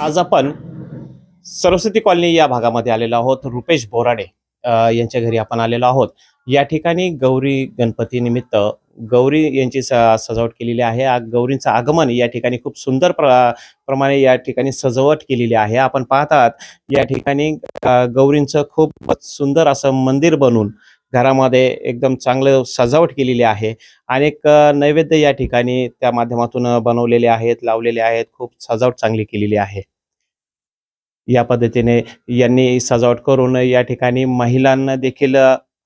आज आपण सरस्वती कॉलनी या भागामध्ये आलेलो आहोत. रुपेश बोराडे यांच्या घरी आपण आलेलो आहोत. या ठिकाणी गौरी गणपती निमित्त गौरी यांची स- सजावट केलेली आहे. गौरींचं आगमन या ठिकाणी खूप सुंदर प्र- प्रमाणे या ठिकाणी सजावट केलेली आहे. आपण पाहतात या ठिकाणी गौरींचं खूप सुंदर असं मंदिर बनवून घरामध्ये एकदम चांगलं सजावट केलेली आहे. अनेक नैवेद्य या ठिकाणी त्या माध्यमातून बनवलेले आहेत लावलेले आहेत. खूप सजावट चांगली केलेली आहे. या पद्धतीने यांनी सजावट करून या ठिकाणी महिलांना देखील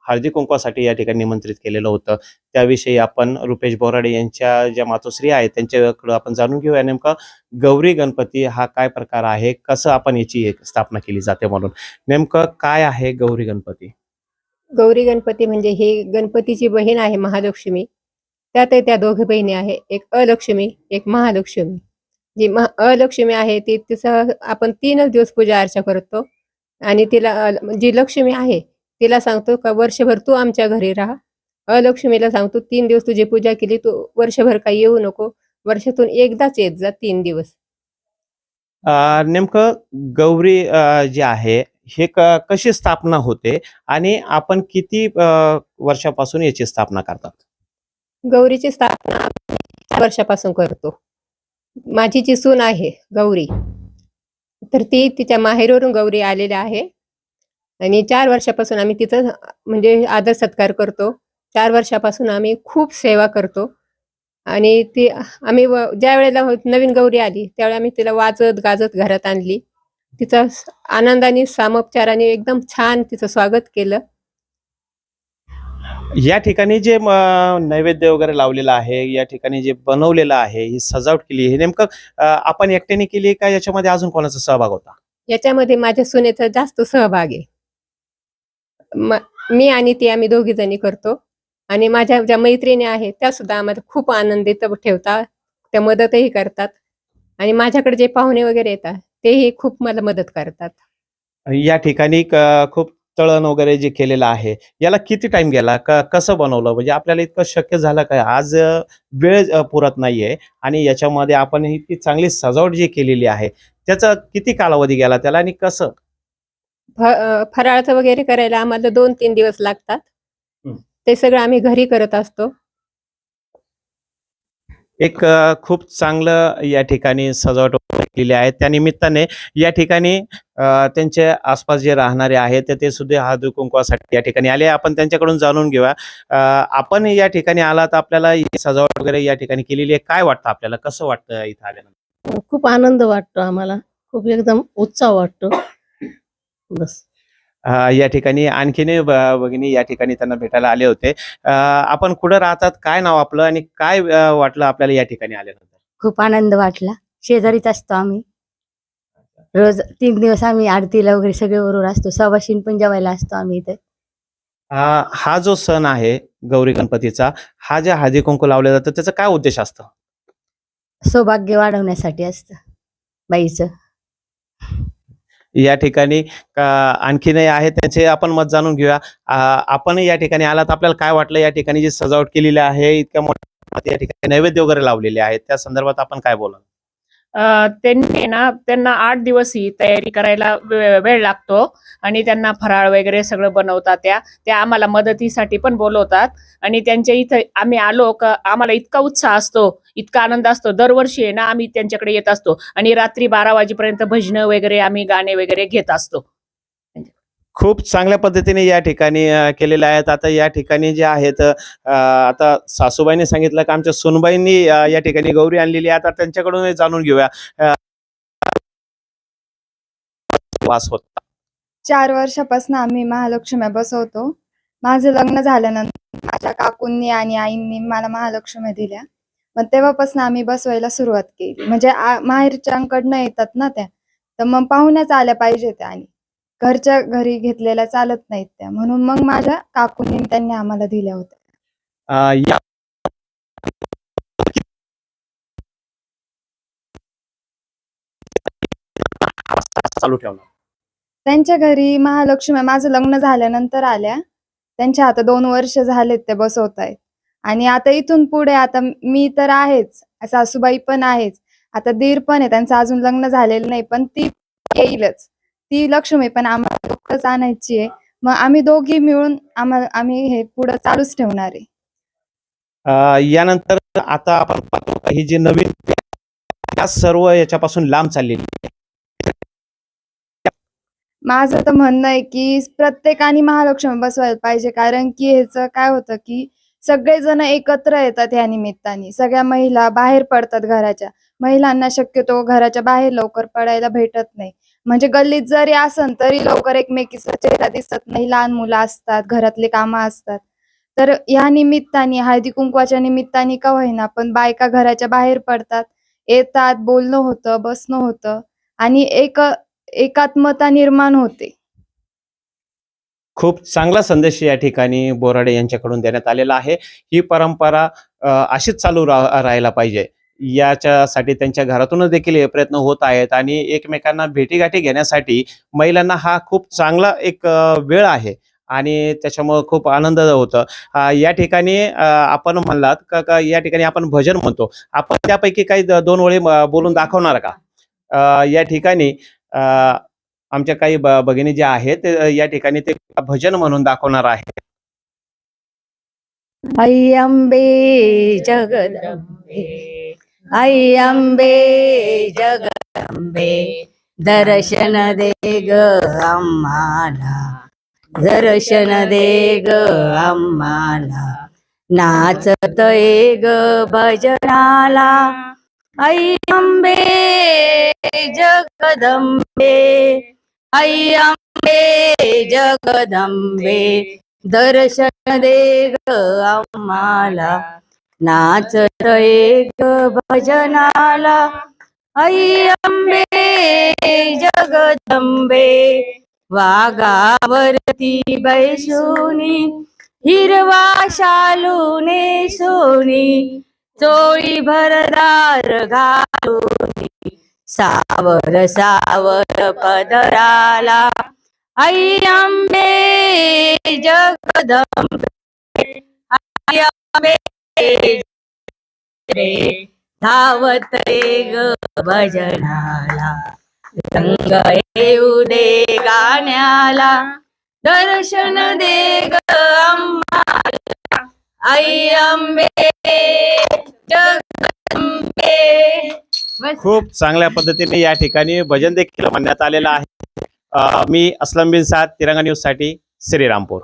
हळदी कुंकवासाठी या ठिकाणी निमंत्रित केलेलं होतं. त्याविषयी आपण रुपेश बोराडे यांच्या ज्या मातोश्री आहेत त्यांच्याकडं आपण जाणून घेऊया नेमकं गौरी गणपती हा काय प्रकार आहे कसं आपण याची एक स्थापना केली जाते म्हणून. नेमकं काय आहे गौरी गणपती? गौरी गणपती म्हणजे ही गणपतीची बहीण आहे महालक्ष्मी. त्यातही त्या दोघी बहिणी आहे एक अलक्ष्मी एक महालक्ष्मी. जी अलक्ष्मी आहे ती तिचं आपण तीनच दिवस पूजा अर्चा करतो. आणि तिला जी लक्ष्मी आहे तिला सांगतो का वर्षभर तू आमच्या घरी राहा. अलक्ष्मीला सांगतो तीन दिवस तुझी पूजा केली तू वर्षभर काही येऊ नको. वर्षातून एकदाच येत जा तीन दिवस. अ, नेमकं गौरी जे आहे हे कशी स्थापना होते? आणि आपण किती वर्षापासून याची स्थापना करतात? गौरीची स्थापना वर्षापासून करतो. माझी जी सून आहे गौरी तर ती तिच्या माहेरवरून गौरी आलेल्या आहे. आणि चार वर्षापासून आम्ही तिचं म्हणजे आदर सत्कार करतो. चार वर्षापासून आम्ही खूप सेवा करतो. आणि ती आम्ही ज्या वेळेला नवीन गौरी आली त्यावेळी आम्ही तिला वाजत गाजत घरात आणली. तिचा आनंदाने सामोपचाराने एकदम छान तिचं स्वागत केलं. या ठिकाणी जे नैवेद्य वगैरे लावलेलं आहे या ठिकाणी जे बनवलेलं आहे ही सजावट केली हे नेमकं आपण एकट्याने केली का? याच्यामध्ये अजून कोणाचा सहभाग होता? याच्यामध्ये माझ्या सुनेचा जास्त सहभाग आहे. म- आणि ती आम्ही दोघी जणी करतो. आणि माझ्या ज्या मैत्रिणी आहेत त्या सुद्धा आम्हाला खूप आनंदित ठेवतात. त्या मदतही करतात. आणि माझ्याकडे जे पाहुणे वगैरे येतात तेही खूप मला मदत करतात. या ठिकाणी खूप तळण वगैरे जे केलेलं आहे याला किती टाइम गेला? क- कसं बनवलं? म्हणजे आपल्याला इतकं शक्य झालं काय आज वेळ पुरत नाहीये आणि याच्यामध्ये आपण इतकी चांगली सजावट जी केलेली आहे त्याचा किती कालावधी गेला त्याला आणि कसं? फराळाचं वगैरे करायला आम्हाला दोन तीन दिवस लागतात. ते सगळं आम्ही घरी करत असतो. एक खूप चांगलं या ठिकाणी सजावट वगैरे केलेली आहे त्या निमित्ताने या ठिकाणी त्यांचे आसपास जे राहणारे आहेत ते- ते सुद्धा हळदी कुंकवासाठी या ठिकाणी आले. आपण त्यांच्याकडून जाणून घेऊया. आपण या ठिकाणी आलात आपल्याला ही सजावट वगैरे या ठिकाणी केलेली आहे. काय वाटतं आपल्याला? कसं वाटतं इथं आल्यानंतर? खूप आनंद वाटतो आम्हाला. खूप एकदम उत्साह वाटतो. बस. या ठिकाणी आणखीन भगिनी या ठिकाणी त्यांना भेटायला आले होते. आपण कुठं राहतात? काय नाव आपलं? आणि काय वाटलं आपल्याला या ठिकाणी आल्यानंतर? खूप आनंद वाटला. शेजारीच असतो आम्ही. रोज तीन दिवस आम्ही आरतीला वगैरे सगळे बरोबर असतो. सवाशीन पण जेवायला असतो आम्ही इथे. अ, हा जो सण आहे गौरी गणपतीचा हा जे हळदी कुंकू लावलं जातं त्याचा काय उद्देश असतं? सौभाग्य वाढवण्यासाठी असतं बाईचं. या ठिकाणी आणखीनही आहे त्यांचे आपण मत जाणून घेऊया. आपण या ठिकाणी आलात आपल्याला काय वाटलं या ठिकाणी? जी सजावट केलेली आहे इतक्या मोठ्या या ठिकाणी नैवेद्य वगैरे लावलेले आहेत त्या संदर्भात आपण काय बोला अ, त्यांनी ना त्यांना आठ दिवस ही तयारी करायला वे- वेळ लागतो आणि त्यांना फराळ वगैरे सगळं बनवतात त्या. त्या आम्हाला मदतीसाठी पण बोलवतात आणि त्यांच्या इथं आम्ही आलो का आम्हाला इतका उत्साह असतो इतका आनंद असतो. दरवर्षी आहे ना आम्ही त्यांच्याकडे येत असतो आणि रात्री बारा वाजेपर्यंत भजनं वगैरे आम्ही गाणे वगैरे घेत असतो. खूप चांगल्या पद्धतीने या ठिकाणी केलेल्या आहेत. आता या ठिकाणी जे आहेत आता सासूबाईंनी सांगितलं की आमच्या सुनबाईंनी या ठिकाणी गौरी आणलेली आहे. आता त्यांच्याकडून जाणून घेऊया. वास होता. चार वर्षापासून आम्ही महालक्ष्म्या बसवतो. माझं लग्न झाल्यानंतर माझ्या काकूंनी आणि आईंनी मला महालक्ष्म्या दिल्या. मग तेव्हापासून आम्ही बसवायला सुरुवात केली. म्हणजे आ- माहेरच्यांकडनं येतात ना त्या तर मग पाहुण्याच आल्या पाहिजे त्या आणि घरच्या घरी घेतलेल्या चालत नाहीत त्या. म्हणून मग माझ्या काकूंनी त्यांनी आम्हाला दिल्या होत्या. या चालू ठेवणार त्यांच्या घरी महालक्ष्मी माझं लग्न झाल्यानंतर आल्या. त्यांच्या आता दोन वर्ष झालेत ते बसवत आहेत आणि आता इथून पुढे आता मी तर आहेच सासूबाई पण आहेच. आता दीर पण आहे त्यांचं अजून लग्न झालेलं नाही पण ती येईलच. ती लक्ष्मी पण आम्हाला लवकरच आणायची आहे. मग आम्ही दोघी मिळून आम्हाला आम्ही हे पुढे चालूच ठेवणार आहे. अ, यानंतर आता आपण पाहतो का ही जी नवीन पिढी या सर्व याच्यापासून लांब चाललेली आहे. माझं तर म्हणणं आहे की प्रत्येकाने महालक्ष्मी बसवायला पाहिजे कारण की ह्याचं काय होतं की सगळेजण एकत्र येतात ह्या निमित्ताने. सगळ्या महिला बाहेर पडतात घराच्या. महिलांना शक्यतो घराच्या बाहेर लवकर पडायला भेटत नाही. म्हणजे गल्लीत जरी असन तरी लवकर एकमेकीचा चेहरा दिसत नाही. लहान मुलं असतात घरातले कामं असतात. तर ह्या निमित्ताने हळदी कुंकवाच्या निमित्ताने का होईना पण बायका घराच्या बाहेर पडतात. येतात बोलणं होतं बसणं होतं आणि एक एकात्मता निर्माण होते. खूप चांगला संदेश या ठिकाणी बोराडे यांच्याकडून देण्यात आलेला आहे. ही परंपरा अशीच चालू रा- राहायला पाहिजे. याच्यासाठी त्यांच्या घरातूनच देखील प्रयत्न होत आहेत आणि एकमेकांना भेटीगाठी घेण्यासाठी महिलांना हा खूप चांगला एक वेळ आहे आणि त्याच्यामुळं खूप आनंद होतं. या ठिकाणी आपण म्हणलात का का या ठिकाणी आपण भजन म्हणतो. आपण त्यापैकी काही दोन वेळी बोलून दाखवणार का? या ठिकाणी आमच्या काही भगिनी ज्या आहेत या ठिकाणी ते भजन म्हणून दाखवणार आहे आई अंबे जगदंबे आई अंबे जगदंबे दर्शन दे ग आम्हाला. दर्शन दे ग आम्हाला. नाचत ग भजनाला. आई अंबे जगदंबे. आई अंबे जगदंबे दर्शन दे ग आम्हाला. नाचत एक भजनाला आई अंबे जगदंबे. वागावरती बैसुनी हिरवा शालूने सोनी चोळी भरदार घालूनी. सावर सावर पदराला आई अंबे जगदंबे. आई अंबे रे धावत रे ग भजनाला. रंग येऊ दे गाण्याला. दर्शन दे ग आम्हाला. आई अंबे जगदंबे. खूप चांगल्या पद्धतीने या ठिकाणी भजन देखील म्हणण्यात आलेलं आहे. अ, मी असलम बिन साद तिरंगा न्यूजसाठी श्रीरामपूर.